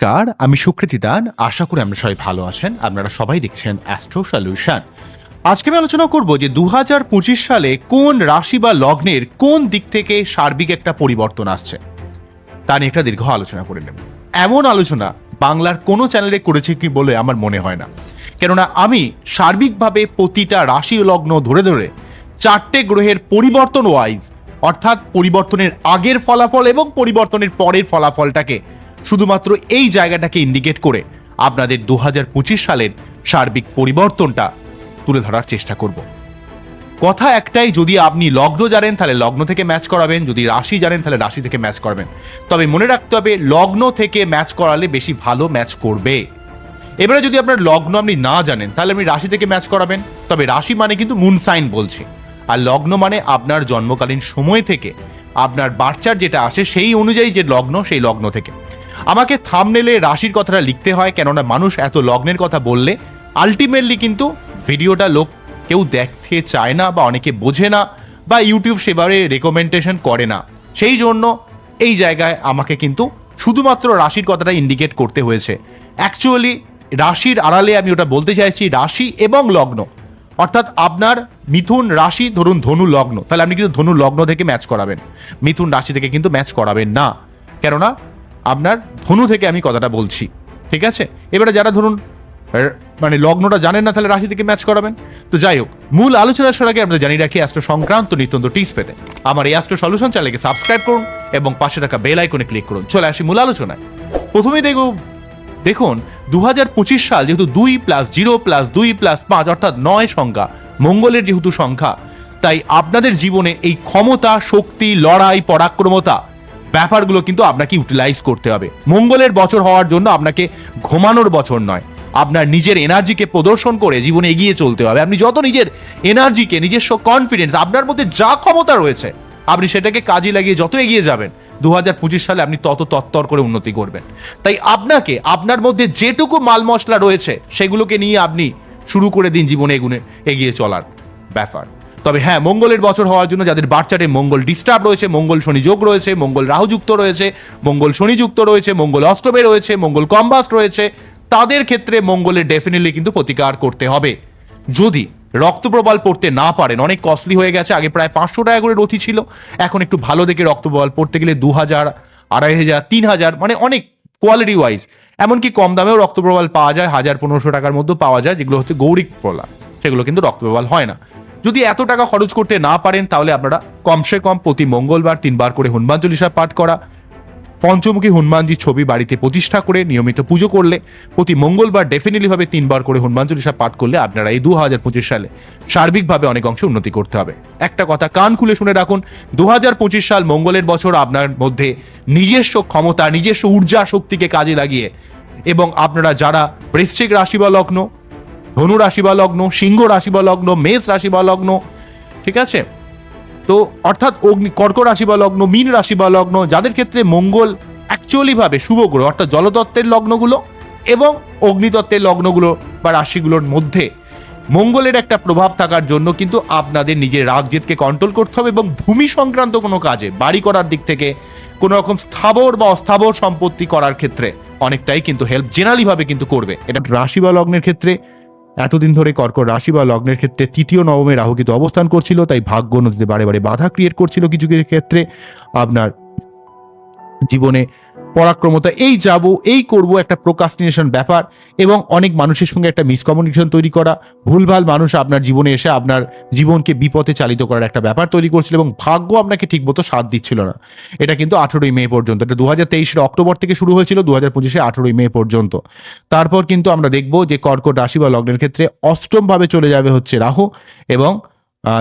কার আমি সুকৃতি দান। আশা করি আমরা সবাই ভালো আছেন। আপনারা সবাই দেখছেন অ্যাস্ট্রো সলিউশন আজকে আমি আলোচনা করব যে দু হাজার পঁচিশ সালে কোন রাশি বা লগ্নের কোন দিক থেকে সার্বিক একটা পরিবর্তন আসছে। তা নিয়ে একটা দীর্ঘ আলোচনা করে নেব। এমন আলোচনা বাংলার কোনো চ্যানেলে করেছে কি বলে আমার মনে হয় না। কেননা আমি সার্বিকভাবে প্রতিটা রাশি লগ্ন ধরে ধরে চারটে গ্রহের পরিবর্তন ওয়াইজ অর্থাৎ পরিবর্তনের আগের ফলাফল এবং পরিবর্তনের পরের ফলাফলটাকে শুধুমাত্র এই জায়গাটাকে ইন্ডিকেট করে আপনাদের দু হাজার পঁচিশ সালের সার্বিক পরিবর্তনটা তুলে ধরার চেষ্টা করব। কথা একটাই, যদি আপনি লগ্ন জানেন, তাহলে লগ্ন থেকে ম্যাচ করাবেন। যদি রাশি জানেন, তাহলে রাশি থেকে ম্যাচ করাবেন। তবে মনে রাখতে হবে, লগ্ন থেকে ম্যাচ করালে বেশি ভালো ম্যাচ করবে। এবারে যদি আপনার লগ্ন আপনি না জানেন, তাহলে আপনি রাশি থেকে ম্যাচ করাবেন। তবে রাশি মানে কিন্তু মুন সাইন বলছে। আর লগ্ন মানে আপনার জন্মকালীন সময় থেকে আপনার বাচ্চার যেটা আসে, সেই অনুযায়ী যে লগ্ন, সেই লগ্ন থেকে। আমাকে থামনেলে রাশির কথাটা লিখতে হয়, কেননা মানুষ এত লগ্নের কথা বললে আলটিমেটলি কিন্তু ভিডিওটা লোক কেউ দেখতে চায় না বা অনেকে বোঝে না বা ইউটিউব সেভাবে রেকমেন্ডেশন করে না। সেই জন্য এই জায়গায় আমাকে কিন্তু শুধুমাত্র রাশির কথাটা ইন্ডিকেট করতে হয়েছে। অ্যাকচুয়ালি রাশির আড়ালে আমি ওটা বলতে চাইছি, রাশি এবং লগ্ন। অর্থাৎ আপনার মিথুন রাশি, ধরুন ধনু লগ্ন। তাহলে আপনি কিন্তু ধনু লগ্ন থেকে ম্যাচ করাবেন। মিথুন রাশি থেকে কিন্তু ম্যাচ করাবেন না। কেননা আপনার ধনু থেকে আমি কথাটা বলছি, ঠিক আছে? এবারে যারা ধরুন মানে লগ্নটা জানেন না, তাহলে রাশি থেকে ম্যাচ করাবেন। তো যাই হোক, মূল আলোচনার সরাগে আমরা জানিয়ে রাখি অ্যাস্ট্রো সংক্রান্ত নিত্যন্ত টিপস পেতে। আমার এই অ্যাস্ট্রো সলিউশন চ্যানেলকে সাবস্ক্রাইব করুন এবং পাশে থাকা বেল আইকনে ক্লিক করুন। চলে আসি মূল আলোচনায়। প্রথমেই দেখব, দেখুন দু হাজার পঁচিশ সাল যেহেতু দুই প্লাস জিরো প্লাস দুই প্লাস পাঁচ, অর্থাৎ নয় সংখ্যা, মঙ্গলের যেহেতু সংখ্যা, তাই আপনাদের জীবনে এই ক্ষমতা, শক্তি, লড়াই, পরাক্রমতা ব্যাপারগুলো কিন্তু আপনাকে ইউটিলাইজ করতে হবে। মঙ্গলের বছর হওয়ার জন্য আপনাকে ঘুমানোর বছর নয়। আপনার নিজের এনার্জিকে প্রদর্শন করে জীবনে এগিয়ে চলতে হবে। আপনি যত নিজের এনার্জিকে নিজস্ব কনফিডেন্স আপনার মধ্যে যা ক্ষমতা রয়েছে, আপনি সেটাকে কাজে লাগিয়ে যত এগিয়ে যাবেন দু হাজার পঁচিশ সালে আপনি তত তত্তর করে উন্নতি করবেন। তাই আপনাকে, আপনার মধ্যে যেটুকু মাল মশলা রয়েছে, সেগুলোকে নিয়ে আপনি শুরু করে দিন জীবনে এগুনে এগিয়ে চলার ব্যাপার। তবে হ্যাঁ মঙ্গলের বছর হওয়ার জন্য যাদের বাচ্চাটে মঙ্গল ডিস্টার্ব রয়েছে, মঙ্গল শনি যোগ রয়েছে, মঙ্গল রাহুযুক্ত রয়েছে, মঙ্গল শনিযুক্ত রয়েছে, মঙ্গল অষ্টমে রয়েছে, মঙ্গল কম্বাস্ট রয়েছে, তাদের ক্ষেত্রে মঙ্গলের ডেফিনেটলি কিন্তু প্রতিকার করতে হবে। যদি রক্তপ্রবাল পড়তে না পারেন, অনেক কস্টলি হয়ে গেছে, আগে প্রায় পাঁচশো টাকা করে রথি ছিল, এখন একটু ভালো দেখে রক্ত রক্তপ্রবাল পড়তে গেলে দু হাজার, আড়াই হাজার, তিন হাজার মানে অনেক কোয়ালিটি ওয়াইজ এমনকি কম দামেও রক্ত রক্তপ্রবাল পাওয়া যায়, হাজার পনেরোশো টাকার মধ্যে পাওয়া যায়, যেগুলো হচ্ছে গৌরিক প্রলাপ সেগুলো কিন্তু রক্ত রক্তপ্রবাল হয় না। যদি এত টাকা খরচ করতে না পারেন, তাহলে আপনারা কমসে কম প্রতি মঙ্গলবার তিনবার করে হনুমান চল্লিশা পাঠ করা, পঞ্চমুখী হনুমানজির ছবি বাড়িতে প্রতিষ্ঠা করে নিয়মিত পুজো করলে, প্রতি মঙ্গলবার ডেফিনেটলি ভাবে তিনবার করে হনুমান চল্লিশা পাঠ করলে আপনারা এই দু হাজার পঁচিশ সালে সার্বিকভাবে অনেক অংশে উন্নতি করতে হবে। একটা কথা কান খুলে শুনে রাখুন দু হাজার পঁচিশ সাল মঙ্গলের বছর আপনার মধ্যে নিজস্ব ক্ষমতা, নিজস্ব ঊর্জা শক্তিকে কাজে লাগিয়ে এবং আপনারা যারা বৃশ্চিক রাশি বা লগ্ন ধনু রাশি বা লগ্ন সিংহ রাশি বা লগ্ন মেষ রাশি বা লগ্ন ঠিক আছে? তো অর্থাৎ অগ্নি, কর্ক রাশি বা লগ্ন মীন রাশি বা লগ্ন যাদের ক্ষেত্রে মঙ্গল অ্যাকচুয়ালি ভাবে শুভ গ্রহ, অর্থাৎ জলতত্ত্বের লগ্নগুলো এবং অগ্নিতত্ত্বের লগ্নগুলো বা রাশিগুলোর মধ্যে মঙ্গলের একটা প্রভাব থাকার জন্য কিন্তু আপনাদের নিজের রাগ জেদকে কন্ট্রোল করতে হবে এবং ভূমি সংক্রান্ত কোনো কাজে, বাড়ি করার দিক থেকে কোনো রকম স্থাবর বা অস্থাবর সম্পত্তি করার ক্ষেত্রে অনেকটাই কিন্তু হেল্প জেনারেলিভাবে কিন্তু করবে। এটা রাশি বা লগ্নের ক্ষেত্রে এতদিন ধরে কর্কর রাশি বা লগ্নের ক্ষেত্রে তৃতীয় নবমে রাহু কিন্তু অবস্থান করছিল, তাই ভাগ্য নদীতে বারে বারে বাধা ক্রিয়েট করছিল কিছু কিছু ক্ষেত্রে। আপনার জীবনে পরাক্রমতা, এই যাব, এই করব একটা প্রোকাস্টিনেশন ব্যাপার এবং অনেক মানুষের সঙ্গে একটা মিসকমিউনিকেশন তৈরি করা, ভুলভাল মানুষ আপনার জীবনে এসে আপনার জীবনকে বিপথে চালিত করার একটা ব্যাপার তৈরি করছিল এবং ভাগ্য আপনাকে ঠিকমতো সাথ দিচ্ছিল না। এটা কিন্তু আঠেরোই মে পর্যন্ত, এটা দু হাজার তেইশের অক্টোবর থেকে শুরু হয়েছিল দু হাজার পঁচিশে আঠেরোই মে পর্যন্ত। তারপর কিন্তু আমরা দেখব যে কর্কট রাশি বা লগ্নের ক্ষেত্রে অষ্টমভাবে চলে যাবে হচ্ছে রাহু এবং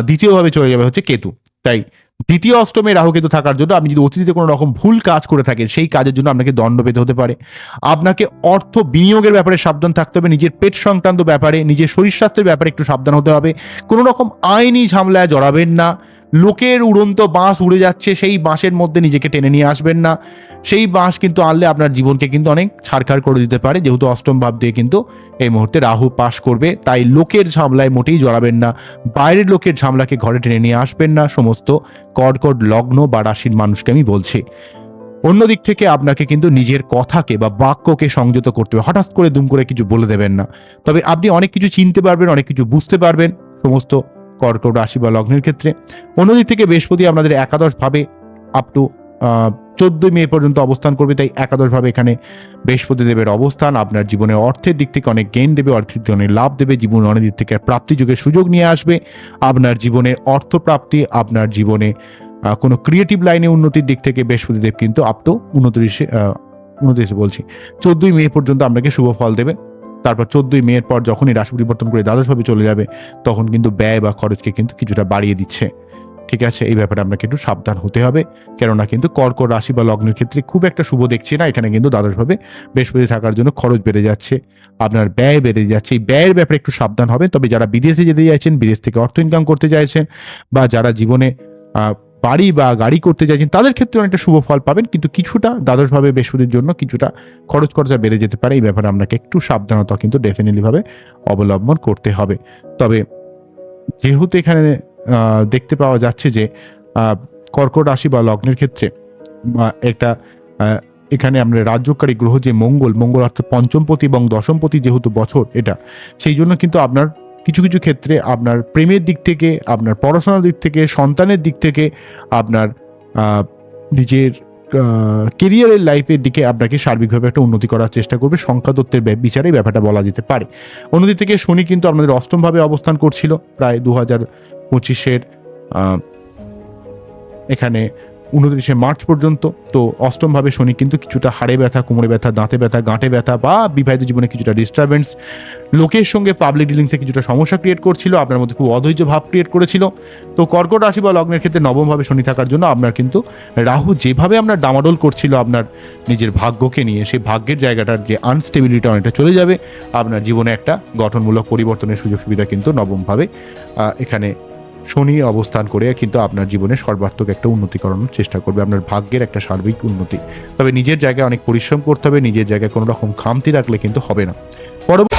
দ্বিতীয়ভাবে চলে যাবে হচ্ছে কেতু। তাই দ্বিতীয় অষ্টমে রাহু থাকার জন্য আপনি যদি অতীতে কোনো রকম ভুল কাজ করে থাকেন, সেই কাজের জন্য আপনাকে দণ্ড পেতে হতে পারে। আপনাকে অর্থ বিনিয়োগের ব্যাপারে সাবধান থাকতে হবে, নিজের পেট সংক্রান্ত ব্যাপারে, নিজের শরীর স্বাস্থ্যের ব্যাপারে একটু সাবধান হতে হবে। কোনো রকম আইনি ঝামেলায় জড়াবেন না। লোকের উড়ন্ত বাঁশ উড়ে যাচ্ছে, সেই বাঁশের মধ্যে নিজেকে টেনে নিয়ে আসবেন না। সেই বাঁশ কিন্তু আনলে আপনার জীবনকে কিন্তু অনেক ছাড়খাড় করে দিতে পারে। যেহেতু অষ্টম ভাব দিয়ে কিন্তু এই মুহূর্তে রাহু পাশ করবে, তাই লোকের ঝামলায় মোটেই জড়াবেন না। বাইরের লোকের ঝামলাকে ঘরে টেনে নিয়ে আসবেন না। সমস্ত কর্কট লগ্ন বা রাশির মানুষকে আমি বলছি। অন্য দিক থেকে আপনাকে কিন্তু নিজের কথাকে বা বাক্যকে সংযত করতে হবে। হঠাৎ করে দুম করে কিছু বলে দেবেন না। তবে আপনি অনেক কিছু চিনতে পারবেন, অনেক কিছু বুঝতে পারবেন। সমস্ত কর্কট রাশি বা লগ্নের ক্ষেত্রে। অন্যদিক থেকে বৃহস্পতি আপনাদের একাদশ ভাবে আপ টু চোদ্দই মে পর্যন্ত অবস্থান করবে, তাই একাদশ ভাবে এখানে বৃহস্পতি দেবের অবস্থান, আপনার জীবনে অর্থের দিক থেকে অনেক গেইন দেবে, অর্থের দিক অনেক লাভ দেবে, জীবন অনেক দিক থেকে প্রাপ্তি যুগের সুযোগ নিয়ে আসবে, আপনার জীবনে অর্থপ্রাপ্তি, আপনার জীবনে কোনো ক্রিয়েটিভ লাইনে উন্নতির দিক থেকে বৃহস্পতিদেব কিন্তু আপ টু উনত্রিশে উনত্রিশে বলছি, চোদ্দই মে পর্যন্ত আপনাকে শুভ ফল দেবে। তারপর চোদ্দই মেয়ের পর যখনই রাশি পরিবর্তন করে দ্বাদশভাবে চলে যাবে, তখন কিন্তু ব্যয় বা খরচকে কিন্তু কিছুটা বাড়িয়ে দিচ্ছে। ঠিক আছে? এই ব্যাপারে আপনাকে একটু সাবধান হতে হবে। কেননা কিন্তু কর্কট রাশি বা লগ্নের ক্ষেত্রে খুব একটা শুভ দেখছি না। এখানে কিন্তু দ্বাদশভাবে বৃহস্পতি থাকার জন্য খরচ বেড়ে যাচ্ছে, আপনার ব্যয় বেড়ে যাচ্ছে। এই ব্যয়ের ব্যাপারে একটু সাবধান হবে তবে যারা বিদেশে যেতে চাইছেন, বিদেশ থেকে অর্থ ইনকাম করতে চাইছেন বা যারা জীবনে বাড়ি বা গাড়ি করতে চাইছেন তাদের ক্ষেত্রে অনেকটা শুভ ফল পাবেন, কিন্তু কিছুটা দ্বাদশভাবে বৃহস্পতির জন্য কিছুটা খরচ খরচা বেড়ে যেতে পারে। এই ব্যাপারে আপনাকে একটু সাবধানতা কিন্তু ডেফিনেটলি ভাবে অবলম্বন করতে হবে। তবে যেহেতু এখানে দেখতে পাওয়া যাচ্ছে যে কর্কট রাশি বা লগ্নের ক্ষেত্রে একটা এখানে আমরা রাজ্যকারী গ্রহ যে মঙ্গল মঙ্গল অর্থাৎ পঞ্চমপতি এবং দশমপতি যেহেতু বছর এটা, সেই জন্য কিন্তু আপনার কিছু কিছু ক্ষেত্রে আপনার প্রেমের দিক থেকে, আপনার পড়াশোনার দিক থেকে, সন্তানের দিক থেকে আপনার নিজের কেরিয়ারের লাইফের দিকে আপনাকে সার্বিকভাবে একটা উন্নতি করার চেষ্টা করবে। সংখ্যাতত্ত্বের বিচারে ব্যাপারটা বলা যেতে পারে। অন্যদিক থেকে শনি কিন্তু আমাদের অষ্টমভাবে অবস্থান করছিল। প্রায় দু হাজার পঁচিশের এখানে উনত্রিশে মার্চ পর্যন্ত, তো অষ্টমভাবে শনি কিন্তু কিছুটা হাড়ে ব্যথা, কোমরে ব্যথা, দাঁতে ব্যথা, গাঁটে ব্যথা বা বিবাহিত জীবনে কিছুটা ডিস্টারবেন্স লোকের সঙ্গে পাবলিক ডিলিংসে কিছুটা সমস্যা ক্রিয়েট করছিল, আপনার মধ্যে খুব অধৈর্য ভাব ক্রিয়েট করেছিল। তো কর্কট রাশি বা লগ্নের ক্ষেত্রে নবমভাবে শনি থাকার জন্য আপনার কিন্তু রাহু যেভাবে আপনার ডামাডোল করছিল আপনার নিজের ভাগ্যকে নিয়ে, সেই ভাগ্যের জায়গাটার যে আনস্টেবিলিটি অনেকটা চলে যাবে, আপনার জীবনে একটা গঠনমূলক পরিবর্তনের সুযোগ সুবিধা কিন্তু নবমভাবে এখানে শনি অবস্থান করে কিন্তু আপনার জীবনে সর্বাত্মক একটা উন্নতি করানোর চেষ্টা করবে, আপনার ভাগ্যের একটা সার্বিক উন্নতি। তবে নিজের জায়গায় অনেক পরিশ্রম করতে হবে, নিজের জায়গায় কোনো রকম খামতি রাখলে কিন্তু হবে না। পরবর্তী